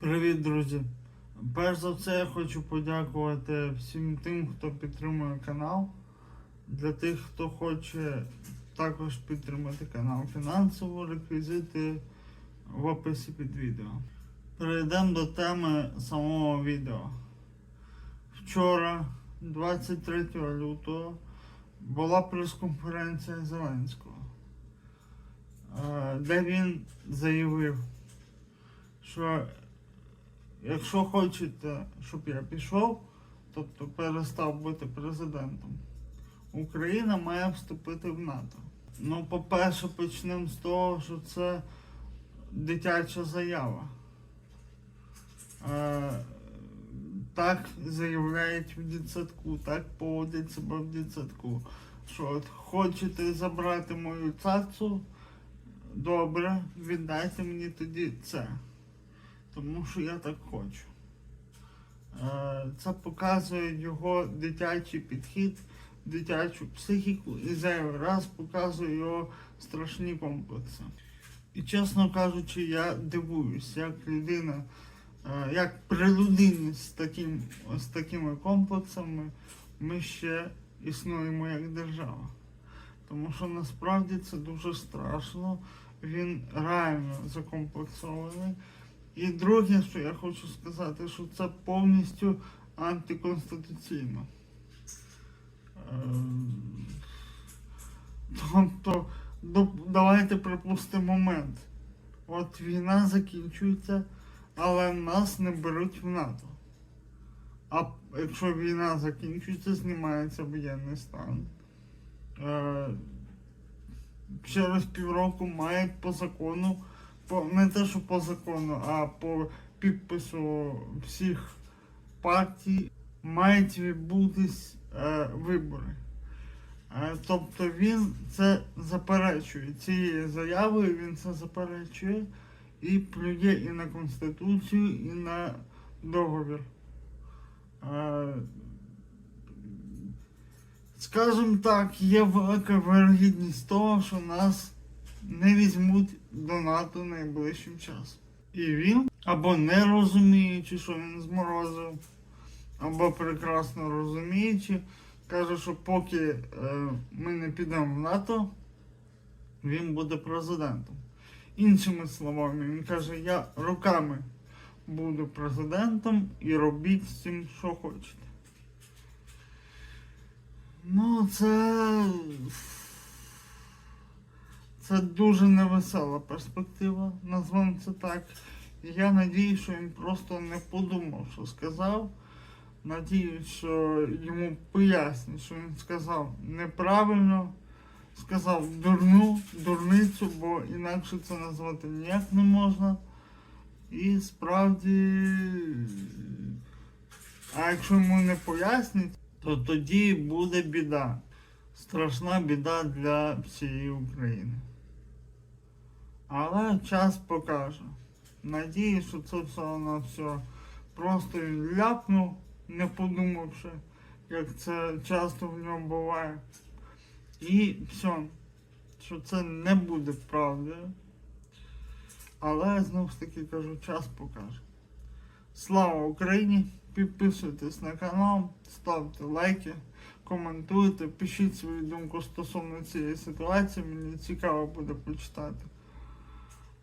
Привіт, друзі! Перш за все, я хочу подякувати всім тим, хто підтримує канал. Для тих, хто хоче також підтримати канал фінансово, реквізити в описі під відео. Перейдемо до теми самого відео. Вчора, 23 лютого, була прес-конференція Зеленського, е, де він заявив, що якщо хочете, щоб я пішов, тобто перестав бути президентом, Україна має вступити в НАТО. Ну, по-перше, почнемо з того, що це дитяча заява. Е, так заявляють в дитсадку, так поводять себе в дитсадку. Що от хочете забрати мою цацу, добре, віддайте мені тоді це. Тому що я так хочу. Е, Це показує його дитячий підхід, дитячу психіку і зайвий раз показує його страшні комплекси. І чесно кажучи, я дивуюсь, як людина, е, як при з, таким, з такими комплексами ми ще існуємо як держава. Тому що насправді це дуже страшно, він реально закомплексований. І друге, що я хочу сказати, що це повністю антиконституційно. Ем, Тобто, давайте припустимо момент. От війна закінчується, але нас не беруть в НАТО. А якщо війна закінчується, знімається воєнний стан. Е, через півроку мають по закону по, не те, що по закону, а по підпису всіх партій мають відбутись е, вибори. Е, тобто він це заперечує. Цією заявою він це заперечує і плює і на Конституцію, і на договір. Е, скажімо так, є велика вирогідність того, що нас не візьмуть до НАТО найближчим часом. І він або не розуміючи, що він зморозив, або прекрасно розуміючи, каже, що поки е, ми не підемо в НАТО, він буде президентом. Іншими словами, він каже, я роками буду президентом і робіть з цим, що хочете. Ну, це. Це дуже невесела перспектива, назвемо це так. Я надію, що він просто не подумав, що сказав. Надіюсь, що йому пояснять, що він сказав неправильно, сказав дурну, дурницю, бо інакше це назвати ніяк не можна. І справді, а якщо йому не пояснять, то тоді буде біда. Страшна біда для всієї України. Але час покаже. Надіюсь, що це все на все просто ляпнув, не подумавши, як це часто в ньому буває. І все, що це не буде правдою. Але знову ж таки кажу, час покаже. Слава Україні! Підписуйтесь на канал, ставте лайки, коментуйте, пишіть свою думку стосовно цієї ситуації, мені цікаво буде почитати.